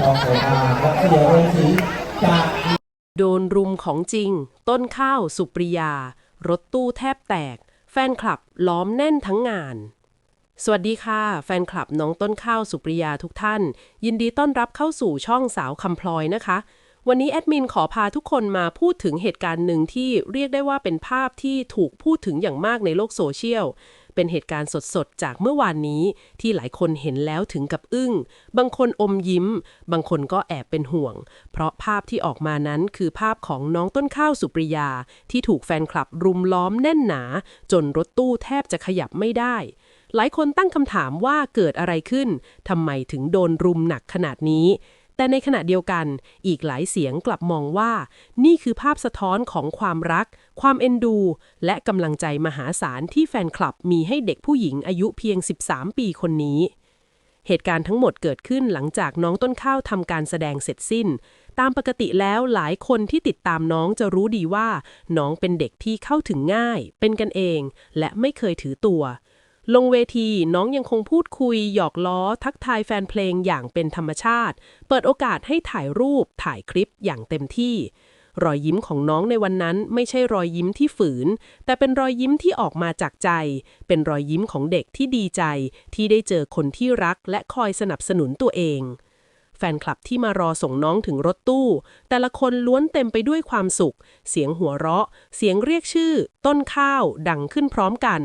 ทองโสภาครับเดี๋ยวเรื่องสีจากโดนรุมของจริง ต้นข้าวสุปริยา รถตู้แทบแตก แฟนคลับล้อมแน่นทั้งงาน สวัสดีค่ะ แฟนคลับน้องต้นข้าวสุปริยาทุกท่าน ยินดีต้อนรับเข้าสู่ช่องสาวคำพลอยนะคะ วันนี้แอดมินขอพาทุกคนมาพูดถึงเหตุการณ์หนึ่งที่เรียกได้ว่าเป็นภาพที่ถูกพูดถึงอย่างมากในโลกโซเชียล เป็นเหตุการณ์สดๆ จากเมื่อวานนี้ ที่หลายคนเห็นแล้วถึงกับอึ้ง บางคนอมยิ้ม บางคนก็แอบเป็นห่วง เพราะภาพที่ออกมานั้นคือภาพของน้องต้นข้าวสุปริยา ที่ถูกแฟนคลับรุมล้อมแน่นหนา จนรถตู้แทบจะขยับไม่ได้ หลายคนตั้งคำถามว่าเกิดอะไรขึ้นทำไมถึงโดนรุมหนักขนาดนี้ แต่ในขณะเดียวกัน อีกหลายเสียงกลับมองว่า นี่คือภาพสะท้อนของความรัก ความเอ็นดู และกำลังใจมหาศาลที่แฟนคลับมีให้เด็กผู้หญิงอายุเพียง 13 ปีคนนี้ เหตุการณ์ทั้งหมดเกิดขึ้นหลังจากน้องต้นข้าวทำการแสดงเสร็จสิ้น ตามปกติแล้วหลายคนที่ติดตามน้องจะรู้ดีว่า น้องเป็นเด็กที่เข้าถึงง่าย เป็นกันเอง และไม่เคยถือตัว ลงเวทีน้องยังคงพูดคุย หยอกล้อ ทักทายแฟนเพลงอย่างเป็นธรรมชาติ เปิดโอกาสให้ถ่ายรูปถ่ายคลิปอย่างเต็มที่ รอยยิ้มของน้องในวันนั้นไม่ใช่รอยยิ้มที่ฝืน แต่เป็นรอยยิ้มที่ออกมาจากใจ เป็นรอยยิ้มของเด็กที่ดีใจ ที่ได้เจอคนที่รักและคอยสนับสนุนตัวเอง แฟนคลับที่มารอส่งน้องถึงรถตู้ แต่ละคนล้วนเต็มไปด้วยความสุข เสียงหัวเราะ เสียงเรียกชื่อ ต้นข้าว ดังขึ้นพร้อมกัน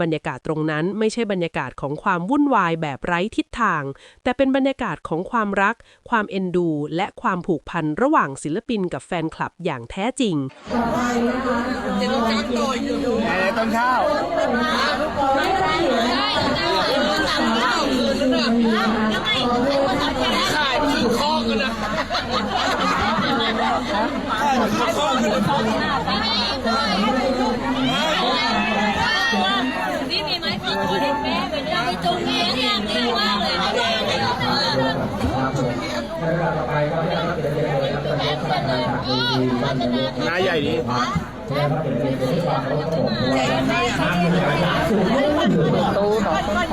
บรรยากาศตรงนั้นไม่ใช่บรรยากาศของความวุ่นวายแบบไร้ทิศทาง แต่เป็นบรรยากาศของความรัก ความเอ็นดู และความผูกพันระหว่างศิลปินกับแฟนคลับอย่างแท้จริงต้นข้าวขาย มันคือข้อกันนะขายมันคือข้อกันนะนี่มีไม้ขอตัวเด็กแม่เป็นเรื่องที่จุงเลี้ยงยากเลี้ยงมากเลยนะเนี่ยครับผมในเวลาต่อไปก็ได้รับเกียรติเลยครับท่านผู้ชมจากทีวีท่านนายกหน้าใหญ่ดีได้รับเกียรติเป็นความเคารพผมเพราะว่าทางมีหลายอย่างสูงอยู่บนตู้ของต้น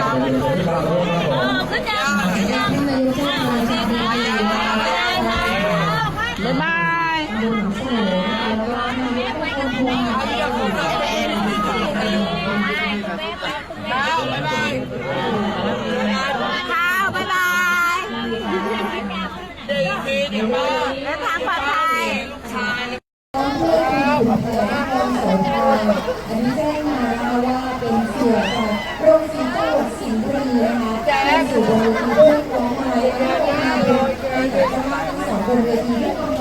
ข้าวได้รั บ๊ายบายข้าวบ๊ายบายเดินทางปลอดภัย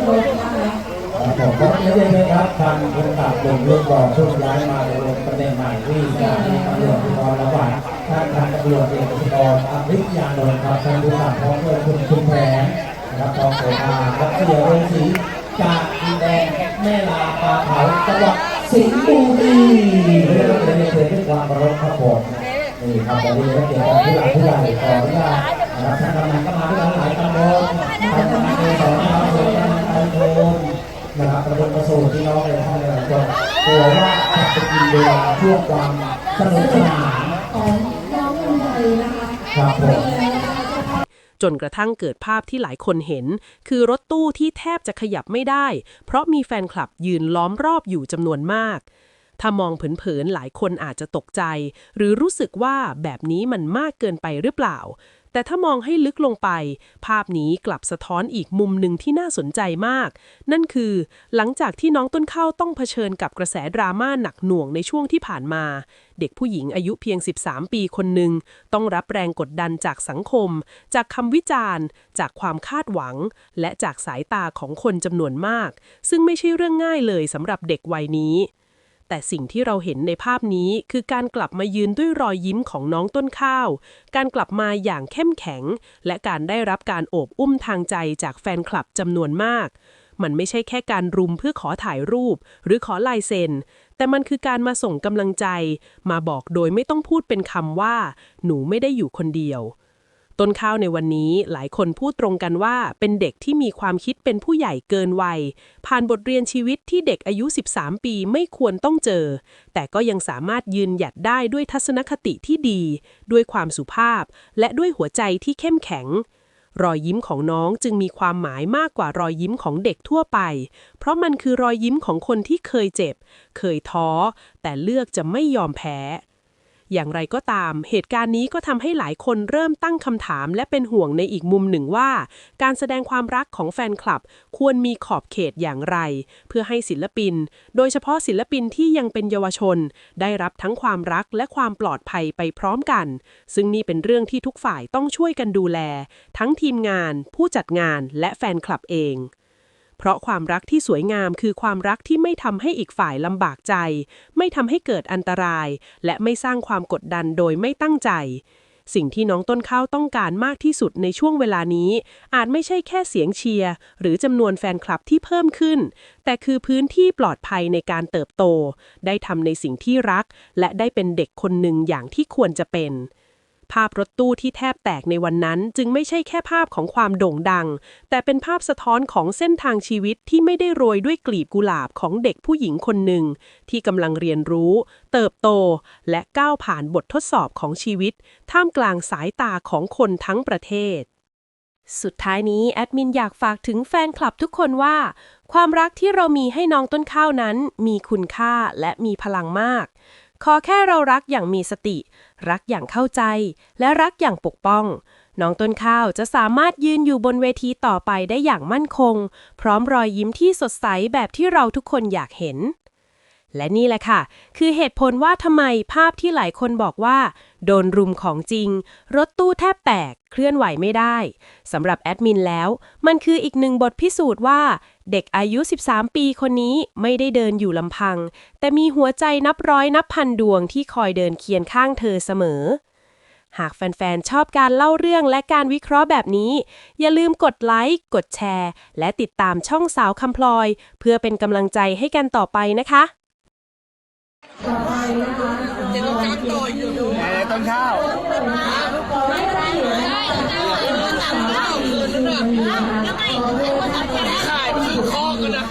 ผมก็เรียนเลยครับทางคนตัดลงเรื่องบอกช่วงย้ายมาลงตำแหน่งใหม่ที่สถานีตำรวจภูธรระหว่างท่านทางตำรวจเอกสิกรอภิยานนท์ครับท่านผู้การพร้อมด้วยคุณคุณแผนนะครับทองโสภาครับเดี๋ยเรื่องสีจากดินแดงแม่ลาปาเผาจังหวัดสิงห์บุรีเรียกว่าเป็นเรื่องด้วยความเคารพครับผมนี่ครับวันนี้ก็เกี่ยวกับผู้หลักผู้ใหญ่ขออนุญาตนะครับท่านกำนันก็มาด้วยหลายตำบลท่านกำนันเองสอนนะครับ ท่านกำนันตำบลนะครับประด็นประสูที่น้องเลยท่านเลยก็กลัวว่าจะไปกินเวลาช่วงความสนุกสนานของน้องลุงไทยนะคะครับผมจนกระทั่งเกิดภาพที่หลายคนเห็น คือรถตู้ที่แทบจะขยับไม่ได้ เพราะมีแฟนคลับยืนล้อมรอบอยู่จำนวนมาก ถ้ามองเผินๆหลายคนอาจจะตกใจ หรือรู้สึกว่าแบบนี้มันมากเกินไปหรือเปล่า แต่ถ้ามองให้ลึกลงไป ภาพนี้กลับสะท้อนอีกมุมหนึ่งที่น่าสนใจมาก นั่นคือ หลังจากที่น้องต้นข้าวต้องเผชิญกับกระแสดราม่าหนักหน่วงในช่วงที่ผ่านมา เด็กผู้หญิงอายุเพียง 13 ปีคนหนึ่งต้องรับแรงกดดันจากสังคม จากคำวิจารณ์ จากความคาดหวัง และจากสายตาของคนจำนวนมาก ซึ่งไม่ใช่เรื่องง่ายเลยสำหรับเด็กวัยนี้ แต่สิ่งที่เราเห็นในภาพนี้คือการกลับมายืนด้วยรอยยิ้มของน้องต้นข้าว การกลับมาอย่างเข้มแข็ง และการได้รับการโอบอุ้มทางใจจากแฟนคลับจำนวนมาก มันไม่ใช่แค่การรุมเพื่อขอถ่ายรูป หรือขอลายเซ็น แต่มันคือการมาส่งกำลังใจ มาบอกโดยไม่ต้องพูดเป็นคำว่า หนูไม่ได้อยู่คนเดียว ต้นข้าวในวันนี้หลายคนพูดตรงกันว่าเป็นเด็กที่มีความคิดเป็นผู้ใหญ่เกินวัย ผ่านบทเรียนชีวิตที่เด็กอายุ 13 ปีไม่ควรต้องเจอ แต่ก็ยังสามารถยืนหยัดได้ด้วยทัศนคติที่ดี ด้วยความสุภาพ และด้วยหัวใจที่เข้มแข็ง รอยยิ้มของน้องจึงมีความหมายมากกว่ารอยยิ้มของเด็กทั่วไป เพราะมันคือรอยยิ้มของคนที่เคยเจ็บ เคยท้อ แต่เลือกจะไม่ยอมแพ้ อย่างไรก็ตาม เหตุการณ์นี้ก็ทำให้หลายคนเริ่มตั้งคำถาม และเป็นห่วงในอีกมุมหนึ่งว่า การแสดงความรักของแฟนคลับ ควรมีขอบเขตอย่างไร เพื่อให้ศิลปิน โดยเฉพาะศิลปินที่ยังเป็นเยาวชน ได้รับทั้งความรักและความปลอดภัยไปพร้อมกัน ซึ่งนี่เป็นเรื่องที่ทุกฝ่ายต้องช่วยกันดูแล ทั้งทีมงาน ผู้จัดงาน และแฟนคลับเอง เพราะความรักที่สวยงามคือความรักที่ไม่ทำให้อีกฝ่ายลำบากใจ ไม่ทำให้เกิดอันตราย และไม่สร้างความกดดันโดยไม่ตั้งใจ สิ่งที่น้องต้นข้าวต้องการมากที่สุดในช่วงเวลานี้ อาจไม่ใช่แค่เสียงเชียร์หรือจำนวนแฟนคลับที่เพิ่มขึ้น แต่คือพื้นที่ปลอดภัยในการเติบโต ได้ทำในสิ่งที่รัก และได้เป็นเด็กคนหนึ่งอย่างที่ควรจะเป็น ภาพรถตู้ที่แทบแตกในวันนั้นจึงไม่ใช่แค่ภาพของความโด่งดัง แต่เป็นภาพสะท้อนของเส้นทางชีวิตที่ไม่ได้โรยด้วยกลีบกุหลาบของเด็กผู้หญิงคนหนึ่ง ที่กำลังเรียนรู้ เติบโต และก้าวผ่านบททดสอบของชีวิต ท่ามกลางสายตาของคนทั้งประเทศ สุดท้ายนี้แอดมินอยากฝากถึงแฟนคลับทุกคนว่า ความรักที่เรามีให้น้องต้นข้าวนั้น มีคุณค่าและมีพลังมาก ขอแค่เรารักอย่างมีสติ รักอย่างเข้าใจ และรักอย่างปกป้อง น้องต้นข้าวจะสามารถยืนอยู่บนเวทีต่อไปได้อย่างมั่นคง พร้อมรอยยิ้มที่สดใสแบบที่เราทุกคนอยากเห็น และนี่แหละค่ะ คือเหตุผลว่าทำไมภาพที่หลายคนบอกว่า โดนรุมของจริง รถตู้แทบแตกเคลื่อนไหวไม่ได้สำหรับแอดมินแล้ว มันคืออีกหนึ่งบทพิสูจน์ว่า เด็กอายุ 13 ปีคนนี้ไม่ได้เดินอยู่ลำพัง แต่มีหัวใจนับร้อยนับพันดวงที่คอยเดินเคียงข้างเธอเสมอ หากแฟนๆ ชอบการเล่าเรื่องและการวิเคราะห์แบบนี้ อย่าลืมกดไลค์ กดแชร์ และติดตามช่องสาวคำพลอย เพื่อเป็นกำลังใจให้กันต่อไปนะคะ ต่อไปนะคะ เดี๋ยวต้องการต่อยอยู่ ไหนต้นข้าวไม่ได้อยู่นะคะขายมันคือคอกกันนะ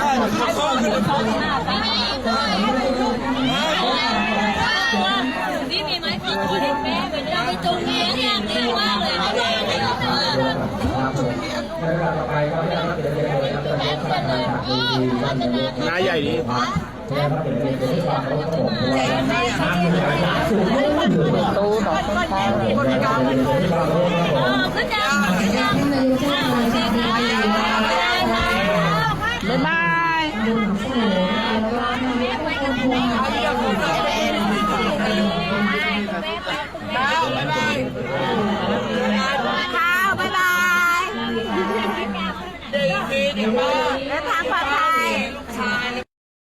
ขายมันคือคอกกันนะนี่มีไหมขอโทษแม่เป็ เล่นไม่ได้ไม่ได้ครับผมในเวลาต่อไปก็ได้รับเกียรติเชิญนะครับท่านผู้ชมว่านนายกหน้าใหญ่ดีได้รับเกียรติเชิญที่ฟังรถผมเพราะว่าน้ำมีหลายอย่างสูงม่ต้องอยู่ตู้ดอกต้นข้าวเป็นที่ฟังรถผมก็จะท่านนายบ๊ายบาย